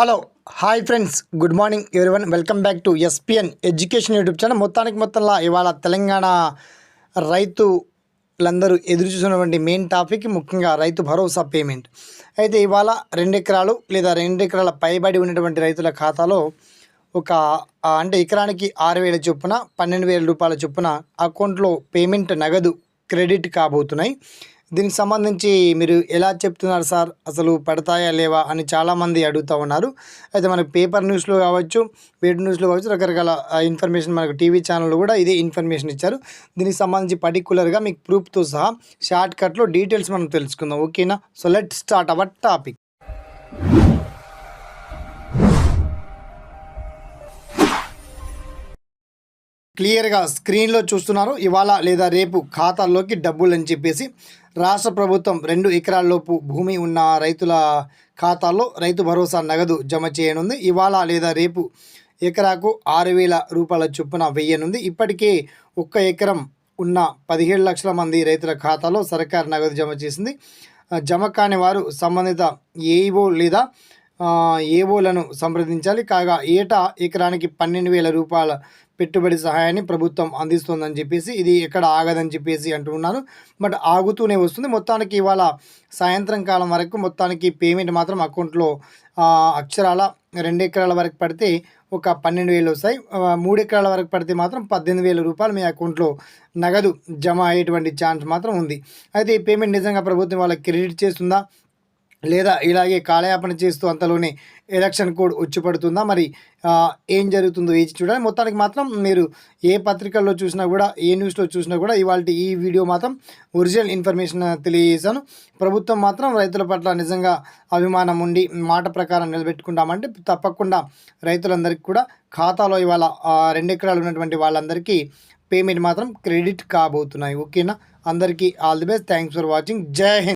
Hello hi friends good morning everyone welcome back to SPN education YouTube channel మొత్తానికి మొత్తంలో ఇవాళ తెలంగాణ రైతులందరూ ఎదురు చూసినటువంటి మెయిన్ టాపిక్ ముఖ్యంగా రైతు భరోసా పేమెంట్ అయితే ఇవాళ రెండు ఎకరాలు లేదా రెండు ఎకరాల పైబడి ఉన్నటువంటి రైతుల ఖాతాలో ఒక అంటే ఎకరానికి ఆరు వేల చొప్పున పన్నెండు వేల రూపాయల చొప్పున అకౌంట్లో పేమెంట్ నగదు క్రెడిట్ కాబోతున్నాయి. దీనికి సంబంధించి మీరు ఎలా చెప్తున్నారు సార్? అసలు పడతాయా లేవా అని చాలామంది అడుగుతూ ఉన్నారు. అయితే మనకు పేపర్ న్యూస్లో కావచ్చు వేడి న్యూస్లో కావచ్చు రకరకాల ఇన్ఫర్మేషన్ మనకు టీవీ ఛానల్లో కూడా ఇదే ఇన్ఫర్మేషన్ ఇచ్చారు. దీనికి సంబంధించి పర్టికులర్గా మీకు ప్రూఫ్తో సహా షార్ట్ కట్లో డీటెయిల్స్ మనం తెలుసుకుందాం. ఓకేనా? So let start our topic క్లియర్గా స్క్రీన్లో చూస్తున్నారు. ఇవాళ లేదా రేపు ఖాతాల్లోకి డబ్బులు అని చెప్పేసి రాష్ట్ర ప్రభుత్వం రెండు ఎకరాల్లోపు భూమి ఉన్న రైతుల ఖాతాల్లో రైతు భరోసా నగదు జమ చేయనుంది. ఇవాళ లేదా రేపు ఎకరాకు ఆరు వేల రూపాయల చొప్పున వెయ్యనుంది. ఇప్పటికే ఒక్క ఎకరం ఉన్న పదిహేడు లక్షల మంది రైతుల ఖాతాలో సర్కార్ నగదు జమ చేసింది. జమ కాని వారు సంబంధిత ఏఈఓ లేదా ఏవోలను సంప్రదించాలి. కాగా ఏటా ఎకరానికి పన్నెండు వేల రూపాయల పెట్టుబడి సహాయాన్ని ప్రభుత్వం అందిస్తుందని చెప్పేసి ఇది ఎక్కడ ఆగదని చెప్పేసి అంటున్నాను బట్ ఆగుతూనే వస్తుంది. మొత్తానికి ఇవాళ సాయంత్రం కాలం వరకు మొత్తానికి పేమెంట్ మాత్రం అకౌంట్లో అక్షరాల రెండు ఎకరాల వరకు పడితే ఒక పన్నెండు వేలు వస్తాయి. మూడు ఎకరాల వరకు పడితే మాత్రం పద్దెనిమిది వేల రూపాయలు మీ అకౌంట్లో నగదు జమ అయ్యేటువంటి ఛాన్స్ మాత్రం ఉంది. అయితే ఈ పేమెంట్ నిజంగా ప్రభుత్వం వాళ్ళకి క్రెడిట్ చేస్తుందా? లేదా ఇలాగే కాలయాపన చేస్తూ అంతలోనే ఎలక్షన్ కోడ్ వచ్చి పడుతుందా మరి ఏం జరుగుతుందో వేచి చూడాలి? మొత్తానికి మాత్రం మీరు ఏ పత్రికల్లో చూసినా కూడా ఏ న్యూస్లో చూసినా కూడా ఇవాళ ఈ వీడియో మాత్రం ఒరిజినల్ ఇన్ఫర్మేషన్ తెలియజేశాను. ప్రభుత్వం మాత్రం రైతుల పట్ల నిజంగా అభిమానం ఉండి మాట ప్రకారం నిలబెట్టుకుంటామంటే తప్పకుండా రైతులందరికీ కూడా ఖాతాలో ఇవాళ రెండు ఎకరాలు ఉన్నటువంటి వాళ్ళందరికీ పేమెంట్ మాత్రం క్రెడిట్ కాబోతున్నాయి. ఓకేనా? అందరికీ all the best. Thanks for watching. జై హింద్.